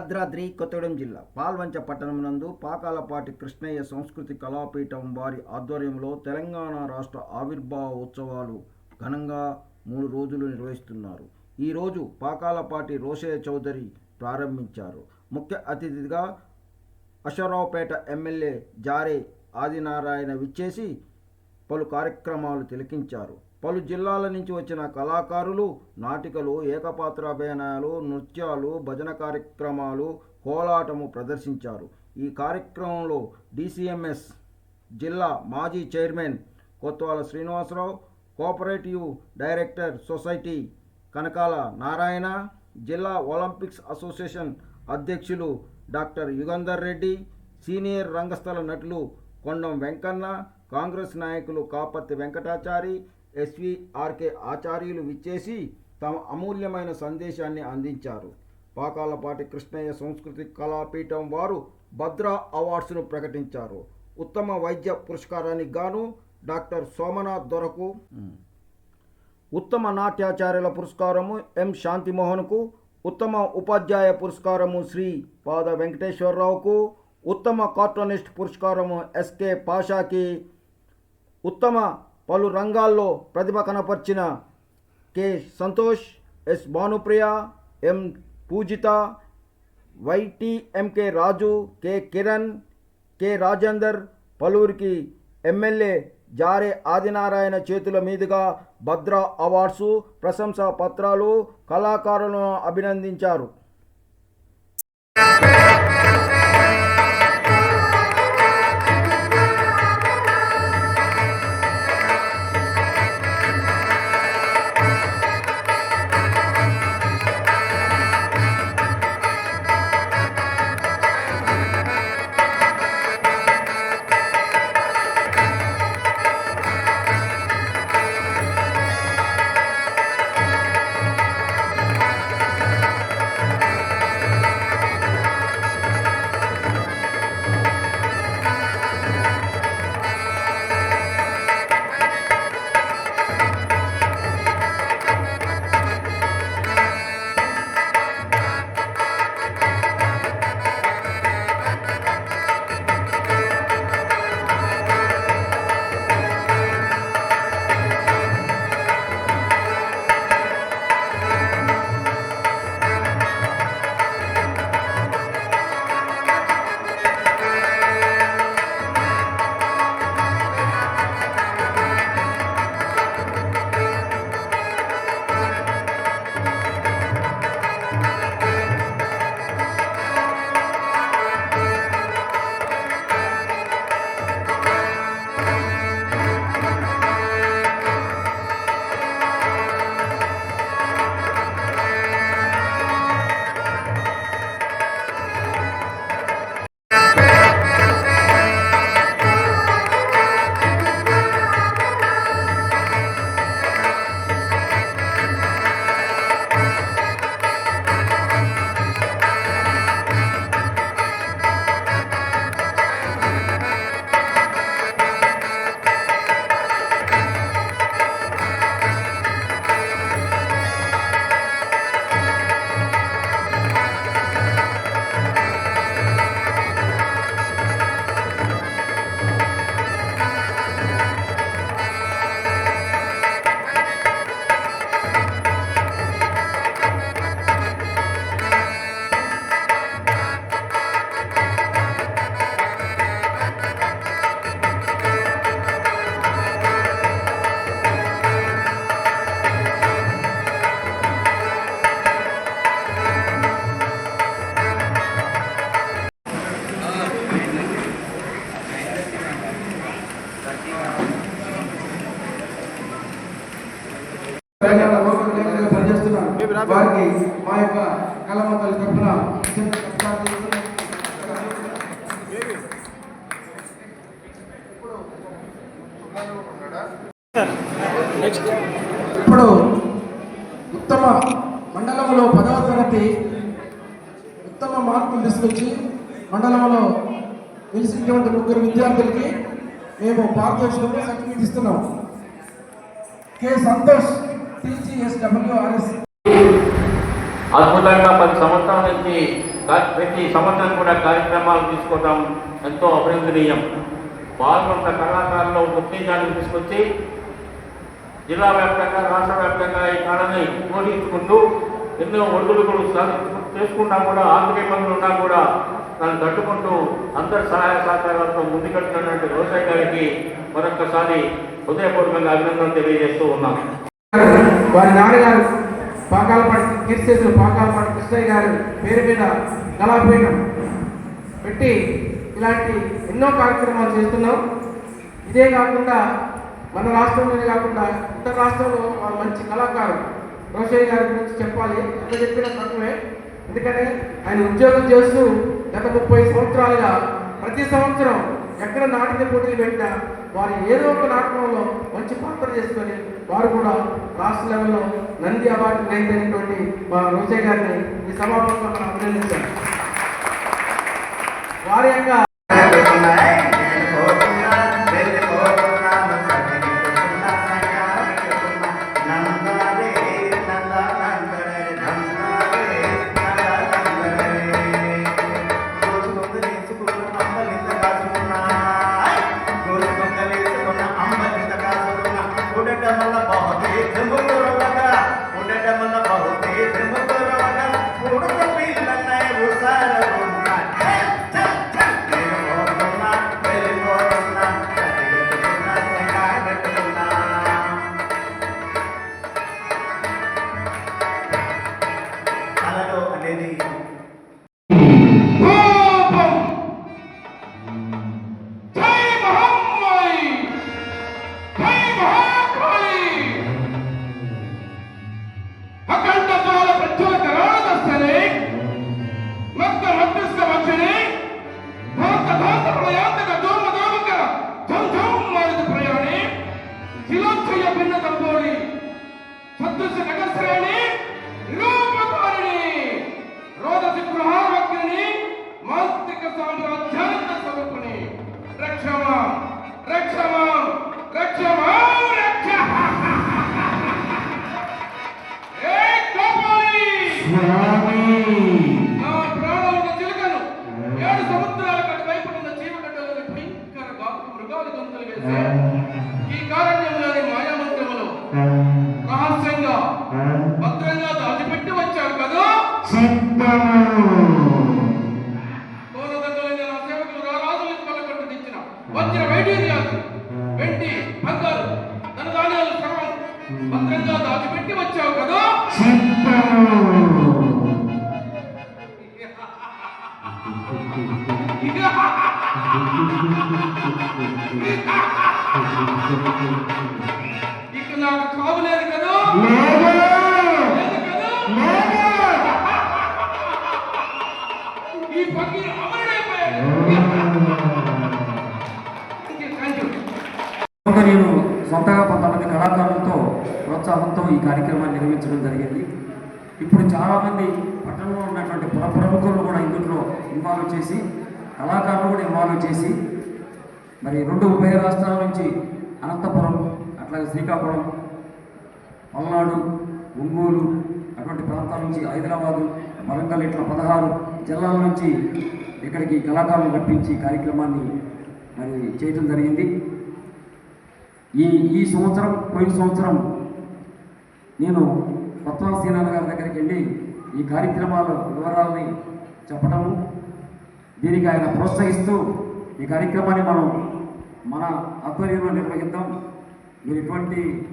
భద్రాద్రి కొత్తగూడెం జిల్లా. పాల్వంచ పట్టణం నందు పాకాలపాటి కృష్ణయ్య సంస్కృతి కళాపీఠం వారి ఆధ్వర్యంలో తెలంగాణ రాష్ట్ర ఆవిర్భావ ఉత్సవాలు ఘనంగా మూడు రోజులు నిర్వహిస్తున్నారు. ఈరోజు పాకాలపాటి రోషయ్య చౌదరి ప్రారంభించారు. ముఖ్య అతిథిగా అశ్వరావుపేట ఎమ్మెల్యే జారే ఆదినారాయణ విచ్చేసి పలు కార్యక్రమాలు తిలకించారు. పలు జిల్లాల నుంచి వచ్చిన కళాకారులు నాటికలు ఏకపాత్రాభినయాలు నృత్యాలు భజన కార్యక్రమాలు కోలాటము ప్రదర్శించారు. ఈ కార్యక్రమంలో డిసిఎంఎస్ జిల్లా మాజీ chairman Kotwala Srinivasarao cooperative director society Kanakala Narayana జిల్లా ఒలింపిక్స్ అసోసియేషన్ అధ్యక్షులు డాక్టర్ యుగంధర్ రెడ్డి సీనియర్ రంగస్థల నటులు కొండం వెంకన్న కాంగ్రెస్ నాయకులు కాపర్తి వెంకటాచారి ఎస్విఆర్కే ఆచార్యులు విచ్చేసి తమ అమూల్యమైన సందేశాన్ని అందించారు. పాకాలపాటి కృష్ణయ్య సంస్కృతి కళాపీఠం వారు భద్రా అవార్డ్స్ను ప్రకటించారు. ఉత్తమ వైద్య పురస్కారానికి గాను డాక్టర్ సోమనాథ్ దొరకు. ఉత్తమ నాట్యాచార్యుల పురస్కారము ఎం శాంతిమోహన్కు ఉత్తమ ఉపాధ్యాయ పురస్కారము శ్రీ పాద వెంకటేశ్వరరావుకు ఉత్తమ కార్టూనిస్ట్ పురస్కారము ఎస్కే పాషాకి ఉత్తమ పలు రంగాల్లో ప్రతిభ కనపర్చిన K. Santosh S. Bhanupriya M. Pujitha YTMK Raju K. Kiran K. Rajender పలువురికి ఎమ్మెల్యే జారే ఆదినారాయణ చేతుల మీదుగా భద్రా అవార్డ్సు ప్రశంసా పత్రాలు కళాకారులను అభినందించారు. తరఫున ఇప్పుడు ఉత్తమ మండలంలో పదవ తరగతి ఉత్తమ మార్కులు తీసుకొచ్చి మండలంలో నిలిచినటువంటి ముగ్గురు విద్యార్థులకి మేము పారితోషికంలో సర్టిఫికేట్ ఇస్తున్నాం. కె సంతోష్ టీజీఎస్డబ్ల్యూఆర్ఎస్ అద్భుతంగా పది సంవత్సరాల నుంచి ప్రతి సంవత్సరం కూడా కార్యక్రమాలు తీసుకోవడం ఎంతో అభినందనీయం. పాల్గొన్న కళాకారులు ఉత్తేజాన్ని తీసుకొచ్చి జిల్లా వ్యాప్తంగా రాష్ట్ర వ్యాప్తంగా ఈ కళని పోషించుకుంటూ ఎన్నో ఒడుగుడుగులు చేసుకున్నా కూడా ఆర్థిక ఇబ్బందులు ఉన్నా కూడా దాన్ని తట్టుకుంటూ అందరి సహాయ సహకారాలతో ముందుకెళ్తున్నటువంటి వ్యవసాయ గారికి మరొక్కసారి హృదయపూర్వకంగా అభినందనలు తెలియజేస్తూ ఉన్నాం వారి నాన్నగారు పాకాలపాటి కీర్తిశేషులు పాకాలపాటి కృష్ణయ్య గారి పేరు మీద కళాపీఠం పెట్టి ఇలాంటి ఎన్నో కార్యక్రమాలు చేస్తున్నాం. ఇదే కాకుండా మన రాష్ట్రంలోనే కాకుండా ఇతర రాష్ట్రంలో వారు మంచి కళాకారులు రోషయ్య గారి గురించి చెప్పాలి. ఎంత చెప్పినా తక్కువే. ఎందుకంటే ఆయన ఉద్యోగం చేస్తూ గత ముప్పై సంవత్సరాలుగా ప్రతి సంవత్సరం ఎక్కడ నాటిన పోటీలు పెట్టినా వారు ఏదో ఒక నాటకంలో మంచి పాత్ర చేసుకొని వారు కూడా రాష్ట్ర లెవెల్లో నంది అవార్డు గ్రహించినటువంటి మా రోజే గారిని ఈ సభాపంగా అభినందించారు వారి యొక్క భద్రంగా దాచిపెట్టి వచ్చావు కదా? ఇక నాకు కదా. ఈ నేను సొంతగా కొంతమంది కళాకారులతో ప్రోత్సాహంతో ఈ కార్యక్రమాన్ని నిర్వహించడం జరిగింది. ఇప్పుడు చాలామంది పట్టణంలో ఉన్నటువంటి పుర ప్రముఖులు కూడా ఇందులో ఇన్వాల్వ్ చేసి కళాకారులు కూడా ఇన్వాల్వ్ చేసి మరి రెండు ఉభయ రాష్ట్రాల నుంచి అనంతపురం అట్లాగే శ్రీకాకుళం పల్నాడు ఒంగోలు అటువంటి ప్రాంతాల నుంచి హైదరాబాదు వరంగల్ ఇట్లా పదహారు జిల్లాల నుంచి ఇక్కడికి కళాకారులు రప్పించి కార్యక్రమాన్ని మరి చేయటం జరిగింది. ఈ ఈ సంవత్సరం పోయిన సంవత్సరం నేను కొత్త సీనాల గారి దగ్గరికి వెళ్ళి ఈ కార్యక్రమాల వివరాలని చెప్పడము దీనికి ఆయన ప్రోత్సహిస్తూ ఈ కార్యక్రమాన్ని మనం మన ఆధ్వర్యంలో నిర్వహిద్దాం. మీరు ఎటువంటి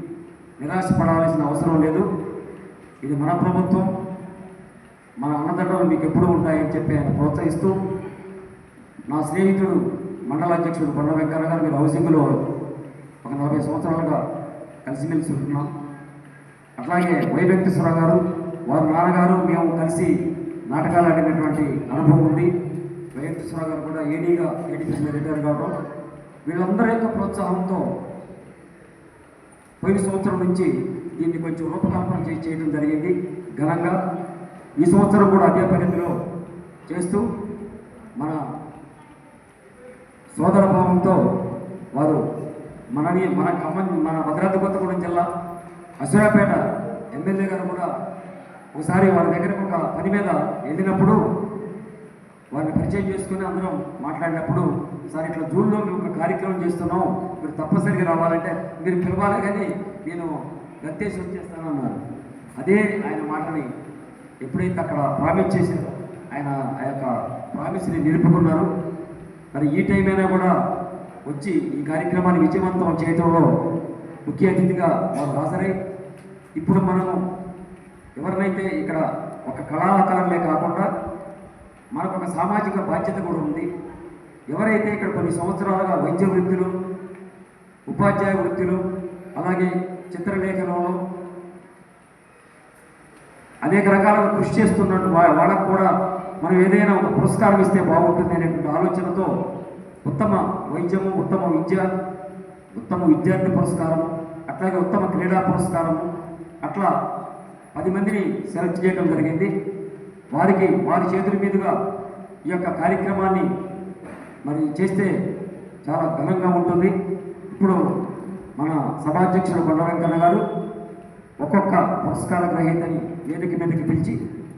నిరాశపడాల్సిన అవసరం లేదు. ఇది మన ప్రభుత్వం. మన అన్నదండలు మీకు ఎప్పుడూ ఉంటాయని చెప్పి ఆయన ప్రోత్సహిస్తూ నా స్నేహితుడు మండల అధ్యక్షుడు కొండ వెంకన్న గారు మీరు హౌసింగ్లో ఒక నలభై సంవత్సరాలుగా కలిసిమెలిసి ఉంటున్నాం. అట్లాగే వై వెంకటేశ్వర గారు వారి నాన్నగారు మేము కలిసి నాటకాలు ఆడినటువంటి అనుభవం ఉంది. వై సాగర్ కూడా ఏడీగా ఏడీసీ రిటైర్ కావడం వీళ్ళందరి యొక్క ప్రోత్సాహంతో పోయిన సంవత్సరం నుంచి దీన్ని కొంచెం రూపకల్పన చేసి చేయడం జరిగింది. ఘనంగా ఈ సంవత్సరం కూడా అదే పరిధిలో చేస్తూ మన సోదర భావంతో వారు మనని మన ఖమ్మం మన భద్రాద్రి కొత్తగూడెం జిల్లా అసురాపేట ఎమ్మెల్యే గారు కూడా ఒకసారి వాళ్ళ దగ్గరకు ఒక పని మీద వెళ్ళినప్పుడు వారిని పరిచయం చేసుకుని అందరం మాట్లాడినప్పుడు సార్ ఇట్లా జూన్లో మేము ఒక కార్యక్రమం చేస్తున్నాం. మీరు తప్పనిసరిగా రావాలంటే మీరు పిలవాలి కానీ నేను గత్తేసి వచ్చేస్తాను అన్నారు అదే ఆయన మాటని ఎప్పుడైతే అక్కడ ప్రామిస్ చేశారో ఆయన ఆ యొక్క ప్రామిస్ని నిలుపుకున్నారు. మరి ఈ టైం అయినా కూడా వచ్చి ఈ కార్యక్రమాన్ని విజయవంతం చేయడంలో ముఖ్య అతిథిగా వారు హాజరై ఇప్పుడు మనము ఎవరినైతే ఇక్కడ ఒక కళాకారులే కాకుండా మనకు ఒక సామాజిక బాధ్యత కూడా ఉంది. ఎవరైతే ఇక్కడ కొన్ని సంవత్సరాలుగా వైద్య వృత్తులు ఉపాధ్యాయ వృత్తులు అలాగే చిత్రలేఖనంలో అనేక రకాలుగా కృషి చేస్తున్నట్టు వాళ్ళకు కూడా మనం ఏదైనా ఒక పురస్కారం ఇస్తే బాగుంటుంది అనేటువంటి ఆలోచనతో ఉత్తమ వైద్యము ఉత్తమ విద్య ఉత్తమ విద్యార్థి పురస్కారం అట్లాగే ఉత్తమ క్రీడా పురస్కారం అట్లా పది మందిని సెలెక్ట్ చేయడం జరిగింది. వారికి వారి చేతుల మీదుగా ఈ యొక్క కార్యక్రమాన్ని మరి చేస్తే చాలా ఘనంగా ఉంటుంది. ఇప్పుడు మన సభాధ్యక్షుడు కొండ వెంకన్న గారు ఒక్కొక్క పురస్కార గ్రహీతని వేదిక మీదకి పిలిచి